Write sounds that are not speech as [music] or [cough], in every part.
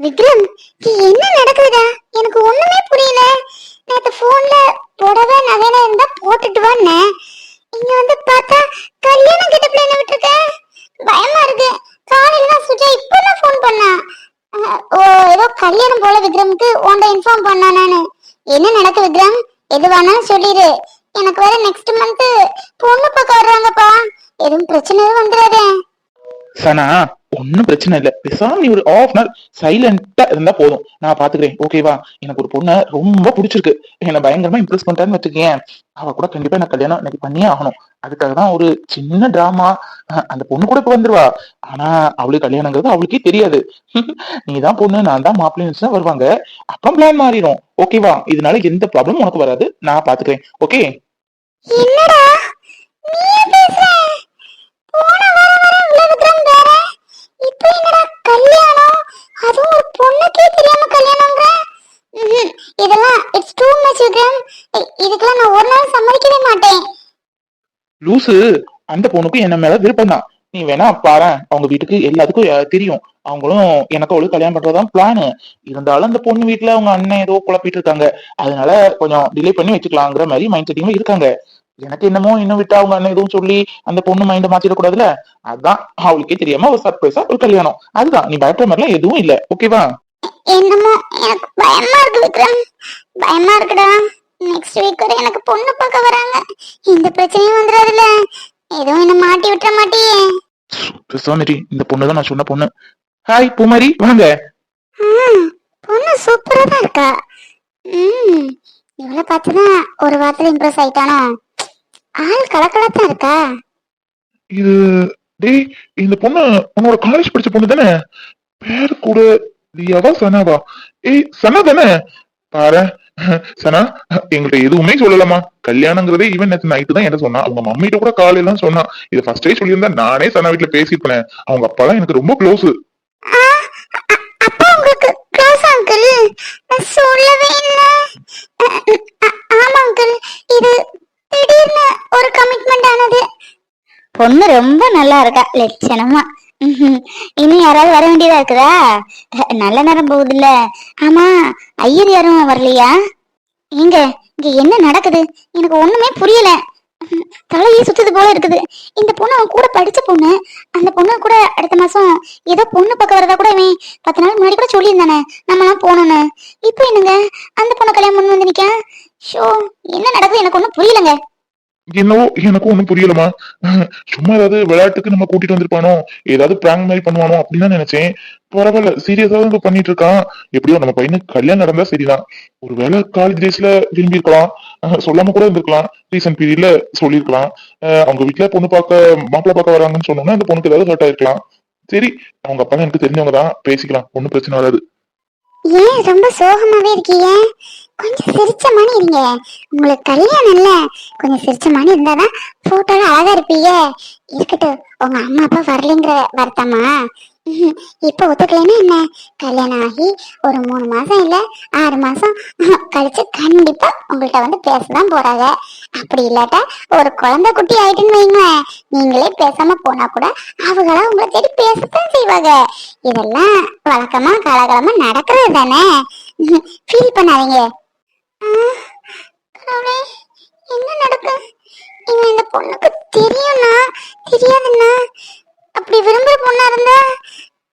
விக்ரம் என்ன நடக்குதுடா? எனக்கு ஒண்ணுமே புரியல. நேத்து போன்ல புடவை நகையில இருந்தா போட்டுட்டு வந்தேன். இங்க வந்து பார்த்தா கல்யாணம் கிட்ட பிள்ளைங்க விட்டுருக்க. பயமா இருக்கு. காலையில தான் சுஜா இப்பதான் ஃபோன் பண்ணா. ஓ ஏதோ கல்யாணம் போல விக்ரமுக்கு உன்ட இன்ஃபார்ம் பண்ணா நானு. என்ன நடக்கு விக்ரம்? எது வேணாலும் சொல்லிடு எனக்கு வேற நெக்ஸ்ட் மந்த் பொண்ணு பார்க்க வர்றாங்கப்பா எதுவும் பிரச்சனை வந்துடாதே. சனா ஒன்னும் பிரச்சனை இல்ல. பேசாம நீ ஒரு ஆஃப் அன் சைலண்டா இருந்தா போதும். நான் பாத்துக்கிறேன். ஓகேவா எனக்கு ஒரு பொண்ணை ரொம்ப பிடிச்சிருக்கு. என்ன பயங்கரமா இம்ப்ரெஸ் பண்ணிட்டான்னு வச்சுக்கேன் அவ கூட கண்டிப்பா நான் கல்யாணம் எனக்கு பண்ணியே ஆகணும். அதுக்காக தான் ஒரு சின்ன டிராமா அந்த பொண்ணு கூட இப்ப வந்துருவா. ஆனா அவளுக்கு கல்யாணங்கிறது அவளுக்கே தெரியாது. [laughs] நீ தான் பொண்ணு நான் தான் மாப்பிள்ளைன்னு தான் வருவாங்க. அப்புறம் பிளான் மாறிடும். ஓகேவா இதனால எந்த ப்ராப்ளமும் உனக்கு வராது. நான் பாத்துக்கிறேன். ஓகே என்னடா நீயே பேசுற போன வாரம் வர இவ்வளவு விக்ரம் வேற இப்போ என்னடா கல்யாணம் அதுவும் ஒரு பொண்ணுக்கே தெரியாம கல்யாணம்ன்ற ம்ஹும். இதெல்லாம் இட்ஸ் டூ மச் விக்ரம் இ- இதுக்கெல்லாம் நான் ஒரு நாள் சம்மதிக்கவே மாட்டேன் லூசு அந்த பொண்ணுக்கும் என்ன மேல விருப்பம் தான் நீ வேணா பாரு அவங்க வீட்டுக்கு எல்லாத்துக்கும் தெரியும். அவங்களும் எனக்கு அவளுக்கு கல்யாணம் பண்றதுதான் பிளானு இருந்தாலும் அந்த பொண்ணு வீட்டுல அவங்க அண்ணன் ஏதோ குழப்பிட்டு இருக்காங்க. அதனால கொஞ்சம் டிலே பண்ணி வச்சுக்கலாங்கிற மாதிரி மைண்ட் செட்டிங்ல இருக்காங்க. எனக்கு என்னமோ இன்னும் விட்டா அவங்க அண்ணன் எதுவும் சொல்லி அந்த பொண்ணு மைண்ட மாத்திடக்கூடாதுல அதான் அவளுக்கே தெரியாம ஒரு சர்ப்ரைஸா ஒரு கல்யாணம். அதுதான் நீ பயப்படுற மாதிரிலாம் எதுவும் இல்ல. ஓகேவா என்னமோ எனக்கு பயமா இருக்கு விக்ரம். பயமா இருக்குடா. நெக்ஸ்ட் வீக் வரை எனக்கு பொண்ணு பார்க்க வராங்க. இந்த பிரச்சனையும் வந்துடாதுல எதுவும் என்ன மாட்டி விட்டுற மாட்டியே. பேசாமரி இந்த பொண்ணு தான் நான் சொன்ன பொண்ணு. ஹாய் பூமாரி வாங்க. பொண்ணு சூப்பரா தான் இருக்கா. ம் இவளை பார்த்துதான் ஒரு வாரத்துல இம்ப்ரெஸ் ஆயிட்டானோ. ஆள் கலக்கலத்தான் இருக்கா? இது டேய் இந்த பொண்ணு உன்னோட காலேஜ் படிச்ச பொண்ணு தானே? பேர் கூட லியாவா சனாவா. ஏய் சனா தானே? பாரு சனா எங்கள்ட்ட எதுவுமே சொல்லலாமா கல்யாணங்கிறதே ஈவன் நேற்று நைட்டு தான் என்ன சொன்னா. அவங்க மம்மிட்ட கூட காலையில சொன்னா. இது ஃபர்ஸ்டே சொல்லியிருந்தா நானே சனா வீட்டுல பேசியிருப்பேன். அவங்க அப்பாலாம் எனக்கு ரொம்ப க்ளோஸ் சொல்லவே இல்ல. ஆமா அங்கிள் இது திடீர்னு ஒரு கமிட்மெண்ட் ஆனது. பொண்ணு ரொம்ப நல்லா இருக்கா? லட்சணமா. [laughs] இன்னும் யாராவது வர வேண்டியதா இருக்குதா? நல்ல நேரம் போகுதுல்ல. ஆமா ஐயர் யாரும் வரலையா? எங்க இங்க என்ன நடக்குது? எனக்கு ஒண்ணுமே புரியல. தலையை தலையே சுத்துது போல இருக்குது. இந்த பொண்ணு அவன் கூட படிச்ச பொண்ணு. அந்த பொண்ணு கூட அடுத்த மாசம் ஏதோ பொண்ணு பக்கம் வரதா கூட இவன் பத்து நாள் முன்னாடி கூட சொல்லியிருந்தானே நம்மலாம் போகணும்னு. இப்போ என்னங்க? அந்த பொண்ணை கல்யாணம் பண்ணி வந்து நிக்க? ஷோ என்ன நடக்குது? எனக்கு ஒண்ணும் புரியலங்க. என்னவோ எனக்கும் ஒண்ணும் புரியலமா சும்மா ஏதாவது விளையாட்டுக்கு நம்ம கூட்டிட்டு வந்திருப்பானோ? ஏதாவது பிராங்க் மாதிரி பண்ணுவானோ அப்படின்னு தான் நினைச்சேன். பரவாயில்ல சீரியஸா தான் பண்ணிட்டு இருக்கான். எப்படியோ நம்ம பையனுக்கு கல்யாணம் நடந்தா சரிதான். ஒருவேளை காலேஜ் டேஸ்ல விரும்பி இருக்கலாம். சொல்லாம கூட இருந்திருக்கலாம். ரீசன்ட் பீரியட்ல சொல்லியிருக்கலாம். அஹ் அவங்க வீட்டுல பொண்ணு பார்க்க மாப்பிள்ளை பார்க்க வராங்கன்னு சொன்னோம்னா அந்த பொண்ணுக்கு ஏதாவது ஹர்ட் ஆயிருக்கலாம். சரி அவங்க அப்பா எனக்கு தெரிஞ்சவங்க தான். பேசிக்கலாம். ஒன்னும் பிரச்சனை வராது. ஏன் ரொம்ப சோகமாவே இருக்கீங்க. கொஞ்சம் சிரிச்ச மாதிரி இருங்க. உங்களுக்கு கல்யாணம் இல்ல. கொஞ்சம் சிரிச்ச மாதிரி இருந்தாதான் போட்டோல அழகா இருப்பீங்க. இருக்கட்டும் உங்க அம்மா அப்பா வரலைங்கிற வருத்தமா? இப்ப ஒத்துக்கலைன்னா என்ன? கல்யாணம் ஆகி ஒரு மூணு மாசம் இல்ல ஆறு மாசம். கழிச்சு கண்டிப்பா உங்கள்ட்ட வந்து பேசதான் போறாங்க. அப்படி இல்லாட்டா ஒரு குழந்தை குட்டி ஆயிட்டுன்னு வைங்களேன். நீங்களே பேசாம போனா கூட அவங்களா உங்களை தேடி பேசத்தான் செய்வாங்க. இதெல்லாம் வழக்கமா காலகாலமா நடக்கிறது தானே? ஃபீல் பண்ணாதீங்க. என்ன நடக்கு? இவன் இந்த பொண்ணுக்கு தெரியும்னா தெரியாதுன்னா அப்படி விரும்புற பொண்ணா இருந்தா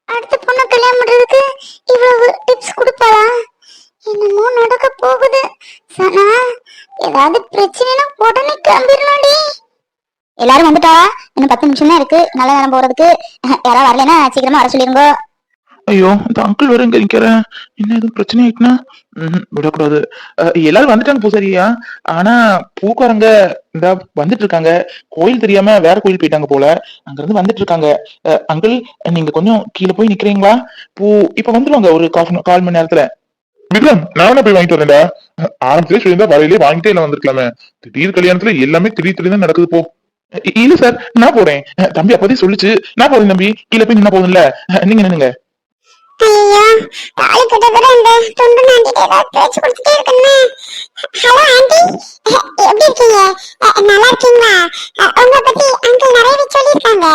அடுத்த பொண்ணை கல்யாணம் பண்றதுக்கு இவ்வளவு டிப்ஸ் கொடுப்பாளா? என்னமோ நடக்க போகுது. சனா ஏதாவது பிரச்சனைனா உடனே கிளம்பிடலாம்டி எல்லாரும் வந்துட்டா இன்னும் பத்து நிமிஷம் தான் இருக்கு. நல்ல நேரம் போறதுக்கு. [laughs] யாராவது வரலன்னா சீக்கிரமா வர சொல்லிருங்க. ஐயோ இந்த அங்கிள் வேற இங்க நிக்கிறேன் என்ன எதுவும் பிரச்சனை ஆயிட்டுனா? விடக்கூடாது. எல்லாரும் வந்துட்டாங்க பூசாரியா? ஆனா பூக்காரங்க இந்த வந்துட்டு இருக்காங்க கோயில் தெரியாம வேற கோயில் போயிட்டாங்க போல. அங்க இருந்து வந்துட்டு இருக்காங்க அங்கிள் நீங்க கொஞ்சம் கீழே போய் நிக்கிறீங்களா? பூ இப்ப வந்துருவாங்க ஒரு கால் கால் மணி நேரத்துல. விக்ரம் நானே போய் வாங்கிட்டு வரேன்டா? ஆரம்பத்திலே சொல்லியிருந்தா வரையிலே வாங்கிட்டே இல்ல வந்திருக்கலாமே. திடீர் கல்யாணத்துல எல்லாமே திடீர் திடீர்னு நடக்குது போ. இல்ல சார் நான் போறேன். தம்பி அப்பதே சொல்லுச்சு. நான் போறேன் தம்பி. கீழே போய் நின்னா போதும்ல. நீங்க நின்னுங்க கூட இந்த துண்டு ஏதாவது பேச்சு கொடுத்துட்டே ஹலோ ஆண்டி எப்படி இருக்கீங்க? நல்லா இருக்கீங்களா? உங்களை பத்தி அங்கிள் நிறையவே சொல்லியிருக்காங்க.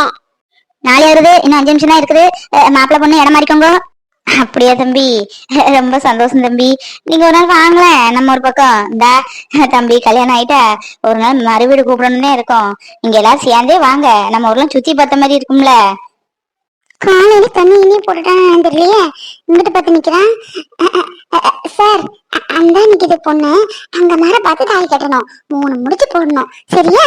இன்னும் அஞ்சு நிமிஷம் தான் இருக்குது மாப்பிள்ளை பொண்ணு இடம் மாறிக்கோங்க. அப்படியா தம்பி? ரொம்ப சந்தோஷம் தம்பி. நீங்க ஒரு நாள் வாங்களேன். நம்ம ஒரு பக்கம். இந்தா தம்பி கல்யாணம் ஆயிட்டா. ஒரு நாள் மறுவீடு கூப்பிடணும்னே இருக்கோம். நீங்க எல்லாரும் சேர்ந்தே வாங்க. நம்ம ஊர்லாம் சுத்தி பார்த்த மாதிரி இருக்கும்ல. காலையில தண்ணி இனியே போட்டுட்டான் தெரியலையே இங்கிட்டு பார்த்து நிக்கிறான். சார் அந்த நிக்குது பொண்ணு. அங்க மேல பார்த்து தாலி கட்டணும். மூணு முடிச்சு போடணும். சரியா?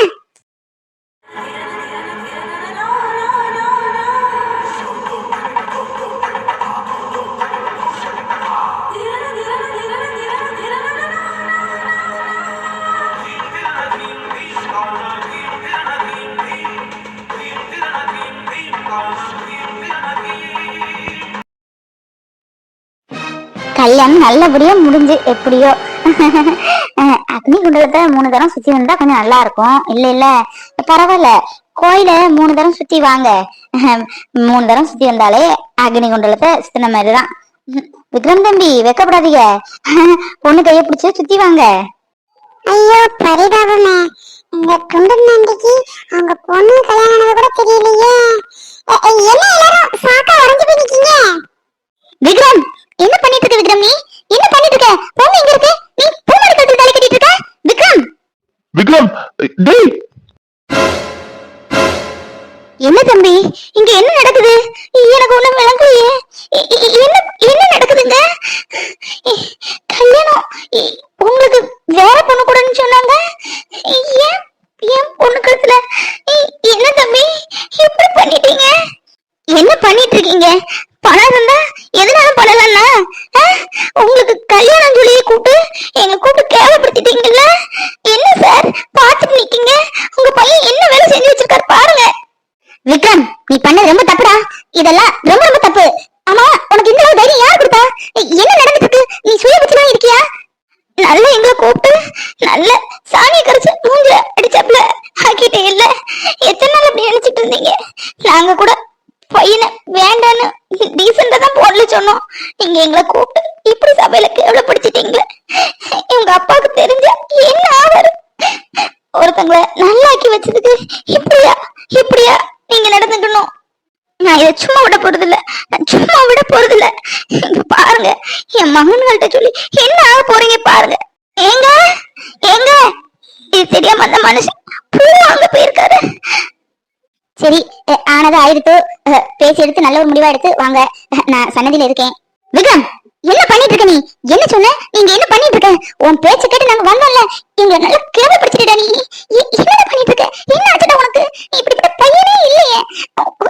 கல்யாணம் நல்லபடியா முடிஞ்சு எப்படியோ. அக்னி குண்டலத்தை மூணு தரம் சுத்தி வந்தா கொஞ்சம் நல்லா இருக்கும். இல்ல இல்ல பரவாயில்ல. கோயில மூணு தரம் சுத்தி வாங்க. மூணு தரம் சுத்தி வந்தாலே அக்னி குண்டலத்தை சுத்தின மாதிரிதான். விக்ரம் தம்பி வெக்கப்படாதீங்க. பொண்ணு கைய பிடிச்சு சுத்தி வாங்க. ஐயோ பரிதாபமே. இந்த குண்டன் நண்டிக்கு அவங்க பொண்ணு கல்யாணம் கூட தெரியலையே. என்ன எல்லாரும் சாக்கா? என்ன பண்ணிட்டு இருக்கீங்க பணம் இருந்தா எதனாலும் பண்ணலாம்னா உங்களுக்கு கல்யாணம் சொல்லியே கூப்பிட்டு எங்க கூப்பிட்டு கேவலப்படுத்திட்டீங்கல்ல? என்ன சார்? பாத்துட்டு நிக்கீங்க. உங்க பையன் என்ன வேலை செஞ்சு வச்சிருக்காரு பாருங்க. விக்ரம் நீ பண்ணது ரொம்ப தப்புடா. இதெல்லாம் ரொம்ப ரொம்ப தப்பு. ஆமா உனக்கு இந்த அளவு தைரியம் யார் கொடுத்தா? என்ன நடந்துட்டு இருக்கு நீ சுய பச்சமா இருக்கியா? நல்ல எங்களை கூப்பிட்டு நல்ல சாணியை கரைச்சு மூஞ்சில அடிச்சாப்ல ஆக்கிட்டே இல்ல எத்தனை நாள் அப்படி நினைச்சிட்டு இருந்தீங்க? நாங்க கூட பையனை வேண்டான்னு டீசெண்டா தான் போடல சொன்னோம். நீங்க எங்களை கூப்பிட்டு இப்படி சபையில கேவலப்படுத்திட்டீங்களே உங்க அப்பாவுக்கு தெரிஞ்ச என்ன ஆவாரு? ஒருத்தங்கள நல்லாக்கி வச்சதுக்கு இப்படியா இப்படியா நீங்க நடந்துக்கணும்? நான் இதை சும்மா விட போறது இல்ல நான் சும்மா விட போறது இல்ல இங்க பாருங்க என் மகன்கள்ட்ட சொல்லி என்ன ஆக போறீங்க பாருங்க. ஏங்க ஏங்க இது தெரியாம அந்த மனுஷன் பூ வாங்க போயிருக்காரு. சரி ஆனது ஆயிடுத்து பேசி எடுத்து நல்ல ஒரு முடிவா எடுத்து வாங்க. நான் சன்னதியில இருக்கேன். விக்ரம் என்ன பண்ணிட்டு இருக்க நீ? என்ன சொன்ன? நீங்க என்ன பண்ணிட்டு இருக்க? உன் பேச்ச கேட்டு நாங்க வந்தோம்ல. எங்களை நல்லா கேவலப்படுத்திட்டா நீ. என்ன பண்ணிட்டு இருக்க? என்ன ஆச்சுடா உனக்கு? நீ இப்படிப்பட்ட பையனே இல்லையே.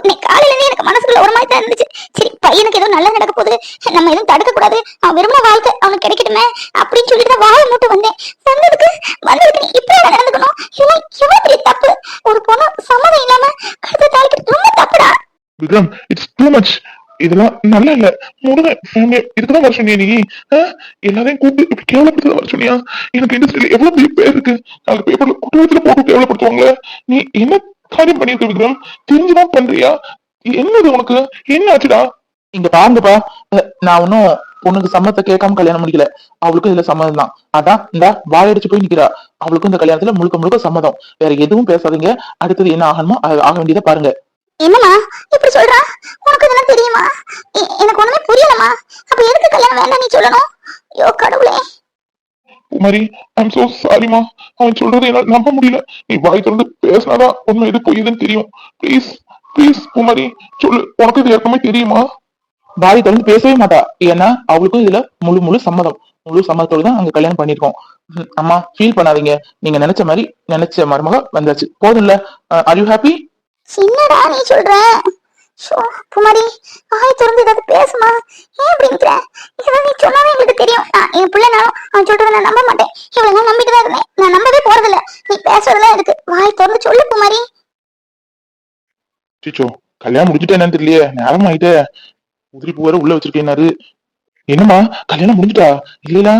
நீ காலையில எனக்கு மனசுக்குள்ள ஒரு மாதிரி தான் இருந்துச்சு. சரி பையனுக்கு ஏதோ நல்லா நடக்க போகுது. நம்ம எதுவும் தடுக்க கூடாது அவன் விரும்பின வாழ்க்கை அவனுக்கு கிடைக்கட்டுமே அப்படின்னு சொல்லிட்டு வாழை வாயை மூட்டு வந்தேன். வந்ததுக்கு வந்ததுக்கு நீ இப்படி நடந்துக்கணும்? இதெல்லாம் எவ்வளவு பெரிய தப்பு ஒரு பொண்ணு சம்மதம் இல்லாம கழுத்தை தாளிக்கிறது ரொம்ப தப்புடா. விக்ரம் இட்ஸ் டூ மச் இதெல்லாம் நல்லா இல்ல. ஃபேமிலி இதுக்குதான் வர சொன்னியா நீ? எல்லாரையும் கூப்பிட்டு இப்படி கேவலப்படுத்த வர சொன்னியா? எனக்கு இண்டஸ்ட்ரியில எவ்வளவு பெரிய பேர் இருக்கு? நாலு பேப்பர்ல குற்றத்துல போட்டு கேவலப்படுத்துவாங்களே? நீ என்ன காரியம் பண்ணிருக்க விக்ரம்? தெரிஞ்சுதான் பண்றியா? என்னது உனக்கு? என்ன ஆச்சுடா? இங்க பாருங்கப்பா நான் ஒன்னும் பொண்ணுக்கு சம்மதத்தை கேட்காம கல்யாணம் முடிக்கல. அவளுக்கும் இதுல சம்மதம் தான். அதான் இந்த வாயடிச்சு போய் நிக்கிறா. அவளுக்கும் இந்த கல்யாணத்துல முழுக்க முழுக்க சம்மதம். வேற எதுவும் பேசாதீங்க. அடுத்தது என்ன ஆகணுமோ அது ஆக வேண்டியதை பாருங்க. என்னம்மா? இப்படி சொல்றா? உனக்கு இதெல்லாம் தெரியுமா? எனக்கு ஒண்ணுமே புரியலம்மா. அப்ப எதுக்கு கல்யாணம் வேண்டாம் நீ சொல்லணும்? ஐயோ கடவுளே. குமாரி ஐம் சோ சாரிமா அவன் சொல்றது என்னால நம்ப முடியல. நீ வாய் திறந்து பேசினாதான் உண்மை எது பொய்யுதுன்னு தெரியும். ப்ளீஸ் ப்ளீஸ் குமாரி சொல்லு. உனக்கு இது ஏற்கனவே தெரியுமா? வாய் திறந்து பேசவே மாட்டா. ஏன்னா அவளுக்கும் இதுல முழு முழு சம்மதம். முழு சம்மதத்தோட தான் அங்க கல்யாணம் பண்ணிருக்கோம் அம்மா ஃபீல் பண்ணாதீங்க. நீங்க நினைச்ச மாதிரி நினைச்ச மருமக வந்தாச்சு. போதும்ல. ஆர் யூ ஹாப்பி என்னடா நீ சொல்ற? குமாரி வாய் திறந்து ஏதாவது பேசுமா? ஏன் இப்படி நிக்கிற? இதெல்லாம் நீ சொன்னாவே எங்களுக்கு தெரியும். நான் என் பிள்ளை நானும் அவன் சொல்றதை நான் நம்ப மாட்டேன். இவ்வளவு நான் நம்பிட்டு தான் இருந்தேன். நான் நம்பவே போறதில்ல. நீ பேசுறதுலாம் இருக்கு வாய் திறந்து சொல்லு குமாரி சிச்சோ கல்யாணம் முடிஞ்சுட்டே என்னன்னு தெரியலையே. நேரம் ஆயிட்டே உதிரி பூ வேற உள்ள வச்சிருக்கேனாரு என்னம்மா கல்யாணம் முடிஞ்சுட்டா இல்லையா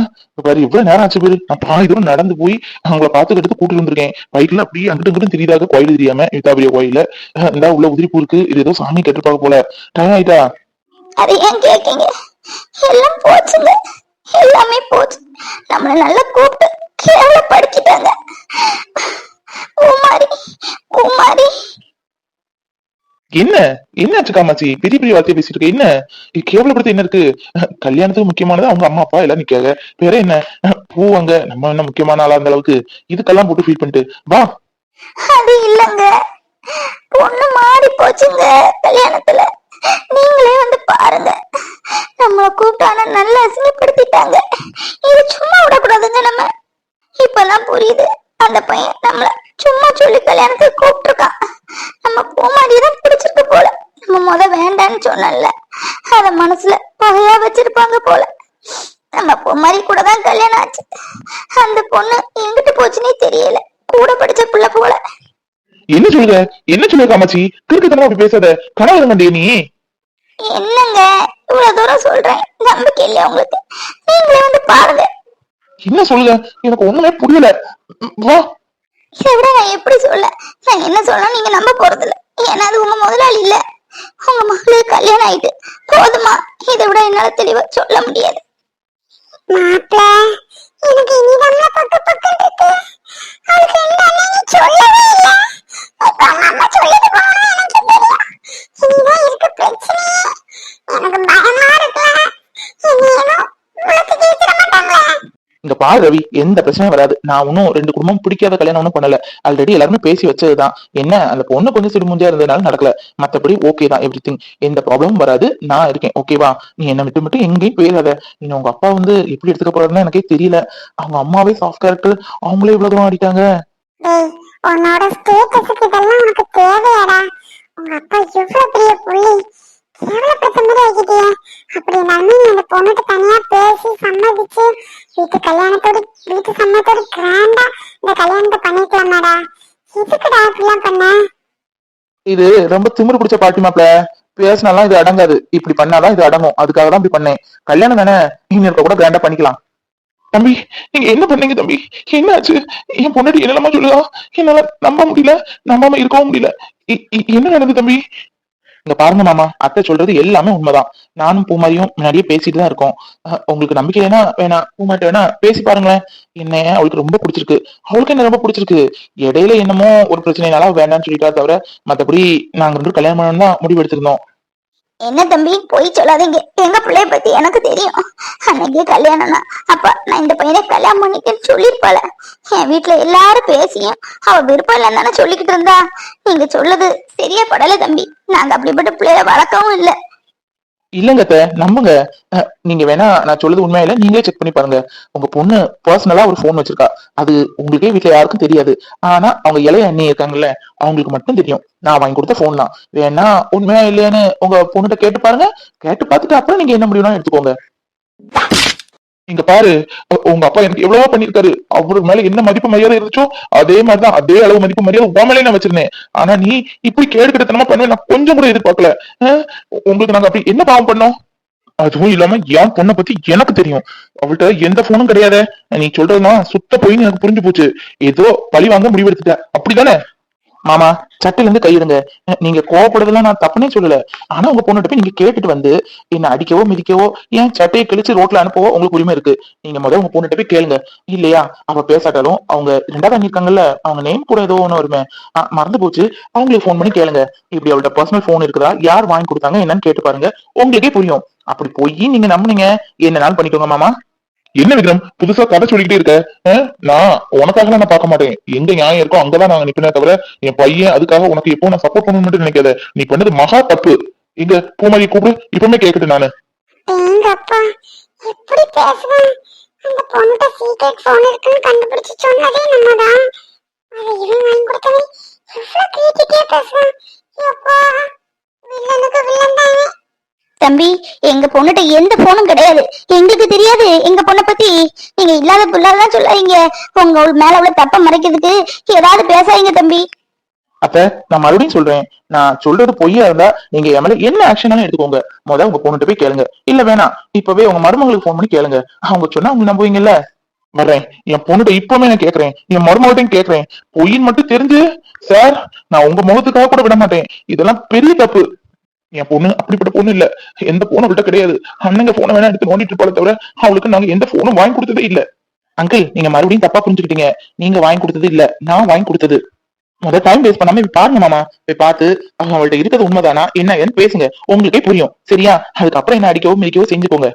பாரு எவ்வளவு நேரம் ஆச்சு பேரு. நான் பாதி தூரம் நடந்து போய் அவங்கள பாத்துக்கிட்டு கூட்டிட்டு வந்திருக்கேன். வயிற்றுல அப்படியே அங்கிட்டு இங்கிட்டும் தெரியுதாக கோயில் தெரியாம வித்தாபிரிய கோயில இந்தா உள்ள உதிரி பூ இருக்கு. இது ஏதோ சாமி கேட்டிருப்பாங்க போல. டைம் ஆயிட்டா? அது ஏன் எல்லாம் போச்சுங்க. எல்லாமே போச்சு. நம்மள நல்லா கூப்பிட்டு கேவலப்படுத்திட்டாங்க. குமாரி குமாரி என்ன? என்னாச்சு காமாச்சி பெரிய பெரிய வார்த்தையை பேசிட்டு இருக்க. என்ன? கேவலப்படுத்த என்ன இருக்கு? கல்யாணத்துக்கு முக்கியமானது? அவங்க அம்மா அப்பா எல்லாம் நிக்காங்க. வேற என்ன? பூவாங்க. நம்ம என்ன முக்கியமான ஆளா அந்த அளவுக்கு? இதுக்கெல்லாம் போட்டு ஃபீல் பண்ணிட்டு. வா. அது இல்லங்க. பொண்ணு மாறி போச்சுங்க கல்யாணத்துல. நீங்களே வந்து பாருங்க. நம்மள கூப்பிட்டான நல்லா அசிங்கப்படுத்திட்டாங்க. இது சும்மா விடக்கூடாதுங்க நம்ம. இப்பெல்லாம் புரியுது. அந்த பையன் நம்மள சும்மா சொல்லி கல்யாணத்துக்கு கூப்பிட்டுருக்கான் நம்ம பூமாரி தான் பிடிச்சிருக்கு போல. நம்ம முத வேண்டான்னு சொன்னல அத மனசுல பகையா வச்சிருப்பாங்க போல. நம்ம பூமாரி கூட தான் கல்யாணம் ஆச்சு. அந்த பொண்ணு எங்கிட்டு போச்சுன்னே தெரியல. கூட படிச்ச புள்ள போல. என்ன சொல்லுங்க என்ன சொல்லுங்க காமாச்சி திருக்கத்தனமா அப்படி பேசாத. கனவு கண்டே நீ. என்னங்க? இவ்வளவு தூரம் சொல்றேன். நம்பிக்கை இல்லையா உங்களுக்கு? நீங்களே வந்து பாருங்க. என்ன சொல்லுங்க எனக்கு ஒண்ணுமே புரியல. வா. இதை விட நான் எப்படி சொல்ல நான் என்ன சொன்னா நீங்க நம்ப போறது ஏன்னா அது உங்க முதலாளி இல்ல. உங்க மகளுக்கு கல்யாணம் ஆயிட்டு போதுமா? இதை விட என்னால தெளிவா சொல்ல முடியாது. மாப்பிள எனக்கு இனிதான் பக்க பக்கம் இருக்கு. அதுக்கு என்ன நீங்க சொல்லவே இல்ல. இப்ப அம்மா சொல்லிட்டு போனா எனக்கு தெரியும். இனிதான் இருக்கு பிரச்சனை எனக்கு பயமா இங்க பாரு ரவி எந்த பிரச்சனையும் வராது. நான் ஒன்றும் ரெண்டு குடும்பம் பிடிக்காத கல்யாணம் ஒன்றும் பண்ணல. ஆல்ரெடி எல்லாருமே பேசி வச்சதுதான். என்ன? அந்த பொண்ணு கொஞ்சம் சிடுமுஞ்சியா இருந்ததுனால நடக்கல. மத்தபடி ஓகே தான் எவ்ரி திங் எந்த ப்ராப்ளமும் வராது. நான் இருக்கேன். ஓகேவா நீ என்ன விட்டு மட்டும் எங்கேயும் போயிடாத நீ உங்க அப்பா வந்து எப்படி எடுத்துக்க போறாருன்னு எனக்கே தெரியல. அவங்க அம்மாவே சாஃப்ட் கேரக்டர் அவங்களே இவ்வளவு தூரம் ஆடிட்டாங்க. உன்னோட ஸ்டேட்டஸுக்கு இதெல்லாம் உனக்கு தேவையாடா. உங்க அப்பா எவ்வளவு பெரிய புள்ளி. எவ்வளவு மாதிரி ஆகிட்டியே அப்படி இருந்தாலுமே நீ அந்த பொண்ணுட்டு தனியா பேசி சம்மதிச்சு வீட்டு கல்யாணத்தோட வீட்டு சம்மதத்தோட கிராண்டா இந்த கல்யாணத்தை பண்ணிக்கலாமாடா இதுக்குடா இப்படிலாம் பண்ண இது ரொம்ப திமிரு பிடிச்ச பாட்டி மாப்பிள. பேசினாலாம் இது அடங்காது. இப்படி பண்ணாதான் இது அடங்கும். அதுக்காக தான் இப்படி பண்ணேன். கல்யாணம் தானே? நீங்க இருக்க கூட கிராண்டா பண்ணிக்கலாம். தம்பி நீங்க என்ன பண்ணீங்க தம்பி? என்னாச்சு? என் பொண்டாட்டி என்னெல்லாம சொல்லுதா? என்னால நம்ப முடியல. நம்பாம இருக்கவும் முடியல. இ- இ- என்ன நடந்தது தம்பி? இங்க பாருங்க மாமா அத்தை சொல்றது எல்லாமே உண்மைதான். நானும் பூமாரியும் முன்னாடியே பேசிட்டு தான் இருக்கோம். உங்களுக்கு நம்பிக்கை வேணா வேணா பூமாட்ட வேணா பேசி பாருங்களேன். என்ன அவளுக்கு ரொம்ப பிடிச்சிருக்கு. அவளுக்கு என்ன ரொம்ப பிடிச்சிருக்கு? இடையில என்னமோ ஒரு பிரச்சனைனால வேண்டாம்னு சொல்லிட்டா தவிர மத்தபடி நாங்க ரெண்டு கல்யாணம் பண்ணணும் தான் முடிவு எடுத்திருந்தோம். என்ன தம்பி? போய் சொல்லாதீங்க. எங்க பிள்ளைய பத்தி எனக்கு தெரியும். அன்னைக்கு கல்யாணம்னா அப்ப நான் இந்த பையனை கல்யாணம் பண்ணிட்டேன்னு சொல்லிருப்பாள என் வீட்டுல எல்லாரும் பேசியும் அவ விருப்பம் இல்லைன்னு தானே சொல்லிக்கிட்டு இருந்தா. நீங்க சொல்லுது சரியா படல தம்பி. நாங்க அப்படிப்பட்ட பிள்ளைய வளர்க்கவும் இல்ல. இல்லங்கத்த நம்புங்க. நீங்க வேணா நான் சொல்லுது உண்மையா இல்ல நீங்களே செக் பண்ணி பாருங்க. உங்க பொண்ணு பர்சனலா ஒரு ஃபோன் வச்சிருக்கா. அது உங்களுக்கே வீட்டுல யாருக்கும் தெரியாது. ஆனா அவங்க இளைய அண்ணி இருக்காங்கல்ல அவங்களுக்கு மட்டும் தெரியும். நான் வாங்கி கொடுத்த போன் தான். வேணா உண்மையா இல்லையான்னு உங்க பொண்ணுகிட்ட கேட்டு பாருங்க. கேட்டு பார்த்துட்டு அப்புறம் நீங்க என்ன முடியும்னா எடுத்துக்கோங்க. இங்க பாரு உங்க அப்பா எனக்கு எவ்வளவோ பண்ணிருக்காரு அவரு மேல என்ன மதிப்பு மரியாதை இருந்துச்சோ அதே மாதிரிதான் அதே அளவு மதிப்பு மரியாதை உன் மேலே நான் வச்சிருந்தேன். ஆனா நீ இப்படி கேடு கிட்டத்தனமா பண்ணுவேன் நான் கொஞ்சம் கூட எதிர்பார்க்கல. உங்களுக்கு நாங்க அப்படி என்ன பாவம் பண்ணோம்? அதுவும் இல்லாம என் பொண்ணை பத்தி எனக்கு தெரியும். அவள்கிட்ட எந்த போனும் கிடையாது. நீ சொல்றதுன்னா சுத்த போயின்னு எனக்கு புரிஞ்சு போச்சு. ஏதோ பழி வாங்க முடிவெடுத்துட்ட. அப்படிதானே மாமா சட்டில இருந்து கையிடுங்க. நீங்க கோவப்படுறதெல்லாம் நான் தப்புனே சொல்லல. ஆனா உங்க பொண்ணுகிட்ட போய் நீங்க கேட்டுட்டு வந்து என்ன அடிக்கவோ மிதிக்கவோ ஏன் சட்டையை கிழிச்சு ரோட்ல அனுப்பவோ உங்களுக்கு உரிமை இருக்கு? நீங்க முதல்ல உங்க பொண்ணுகிட்ட போய் கேளுங்க. இல்லையா? அவ பேசாட்டாலும் அவங்க ரெண்டாவது வாங்கியிருக்காங்கல்ல அவங்க நேம் கூட ஏதோ ஒண்ணு வருமே. மறந்து போச்சு. அவங்களுக்கு ஃபோன் பண்ணி கேளுங்க. இப்படி அவள்கிட்ட பர்சனல் ஃபோன் இருக்குதா? யார் வாங்கி கொடுத்தாங்க? என்னன்னு கேட்டு பாருங்க. உங்களுக்கே புரியும். அப்படி போய் நீங்க நம்புனீங்க. என்னனாலும் பண்ணிக்கோங்க மாமா? என்ன விக்ரம்? புதுசா கதை சொல்லிக்கிட்டே இருக்க? நான் உனக்காக நான் பார்க்க மாட்டேன். எங்க நியாயம் இருக்கோ அங்கதான் நாங்க நிப்பனே தவிர என் பையன் அதுக்காக உனக்கு எப்போ நான் சப்போர்ட் பண்ணணும்னு நினைக்காத. நீ பண்ணது மகா தப்பு. இங்க பூமாரி கூப்பிடு. இப்பவுமே கேக்குது நானு. எப்படி அந்த சீக்ரெட் போன் இருக்குன்னு கண்டுபிடிச்சு சொன்னதே அதை இவன் வாங்கி எவ்வளவு பேசுவான். எப்பா வில்லனுக்கு வில்லன் தானே. தம்பி எங்க பொண்ணுகிட்ட எந்த போனும் கிடையாது. எங்களுக்கு தெரியாது. எங்க பொண்ணை பத்தி நீங்க இல்லாத புள்ளாதான் சொல்லாதீங்க. உங்க மேல உள்ள தப்ப மறைக்கிறதுக்கு ஏதாவது பேசாதீங்க தம்பி. அப்ப நான் மறுபடியும் சொல்றேன். நான் சொல்றது பொய்யா இருந்தா நீங்க என் மேல என்ன ஆக்ஷனாலும் எடுத்துக்கோங்க. முத உங்க பொண்ணுகிட்ட போய் கேளுங்க. இல்ல வேணாம். இப்பவே உங்க மருமகளுக்கு ஃபோன் பண்ணி கேளுங்க. அவங்க சொன்னா உங்க நம்புவீங்கல்ல? வர்றேன். என் பொண்ணுகிட்ட இப்பவுமே நான் கேக்குறேன். என் மருமகிட்டையும் கேக்குறேன். பொய்ன்னு மட்டும் தெரிஞ்சு சார் நான் உங்க முகத்துக்காக கூட விட மாட்டேன். இதெல்லாம் பெரிய தப்பு. என் பொண்ணு அப்படிப்பட்ட பொண்ணு இல்ல. எந்த போனும் அவள்கிட்ட கிடையாது. அண்ணங்க போனை வேணா எடுத்து நோண்டிட்டு இருப்பாளே தவிர அவளுக்கு நாங்க எந்த போனும் வாங்கி கொடுத்ததே இல்ல. அங்கிள் நீங்க மறுபடியும் தப்பா புரிஞ்சுக்கிட்டீங்க. நீங்க வாங்கி கொடுத்தது இல்ல. நான் வாங்கி கொடுத்தது. முத டைம் வேஸ்ட் பண்ணாம இப்ப பாருங்க மாமா. போய் பார்த்து அவங்கள்ட்ட இருக்கிறது உண்மைதானா? என்ன ஏன்னு பேசுங்க. உங்களுக்கே புரியும். சரியா? அதுக்கப்புறம் என்ன அடிக்கவோ மிதிக்கவோ செஞ்சுக்கோங்க.